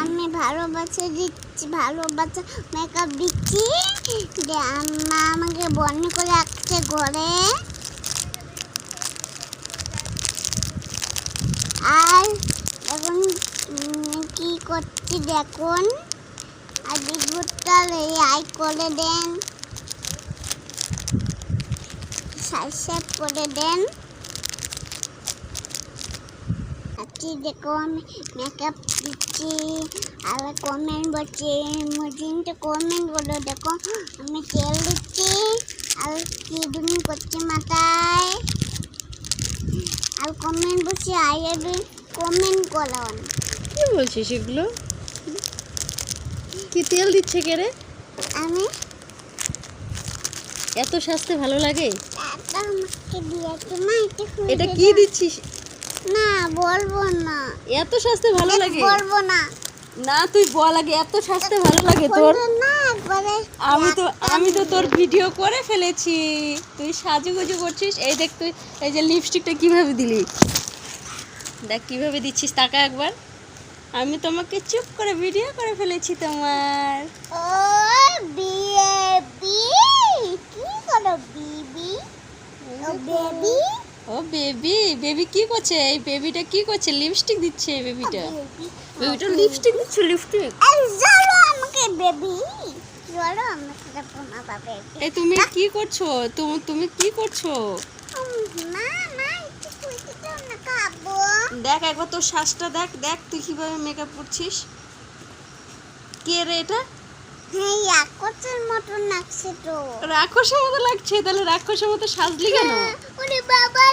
আমি ভালোবাসা দিচ্ছি ভালোবাসা মেকআপ দিচ্ছি। যে আম্মা আমাকে বন্ধ করে রাখছে ঘরে। আর এখন কি করছি দেখুন। আর বিদ্যুৎটা এই আই করে দেন। সাবস্ক্রাইব করে দেন। আজকে দেখো আমি মেকআপ দিচ্ছি আর কমেন্ট বলছি মজিনটা কমেন্ট বলো দেখো আমি তেল দিচ্ছি আর কি করছি মাথায়? আর কমেন্ট বলছি আই কমেন্ট করো কি বলছিস এগুলো? কি তেল দিচ্ছে কে রে? আমি? এত সাজতে ভালো লাগে। এটা কি। দিচ্ছিস? না বলব না। এত সাজতে ভালো লাগে। বলব না। না তুই বল আগে এত সাজতে ভালো লাগে তোর। আমি তো আমি তো তোর ভিডিও করে ফেলেছি। তুই সাজুগুজু করছিস। এই দেখ তুই এই যে লিপস্টিকটা কীভাবে দিলি? দেখ কীভাবে দিচ্ছিস তাকা একবার। আমি তোমাকে চুপ করে ভিডিও করে ফেলেছি তোমার। ও বেবি কি করো বিবি? ও বেবি? ও বেবি বেবি কি করছে? এই বেবিটা কি করছে? লিপস্টিক দিচ্ছে এই বেবিটা। বেবিটা লিপস্টিক দিচ্ছে লিপস্টিক। চলো আমাকে বেবি। আমাকে না বাবা। এই তুমি কি করছ? তুমি তুমি কি করছ? না দেখ একবার তোর শ্বাসটা দেখ দেখ তুই কীভাবে মেকআপ করছিস। কে রে এটা? একটের লাগছে তো। রাক্ষসের মতো লাগছে তাহলে রাক্ষসের মতো সাজলি কেন? ওরে বাবা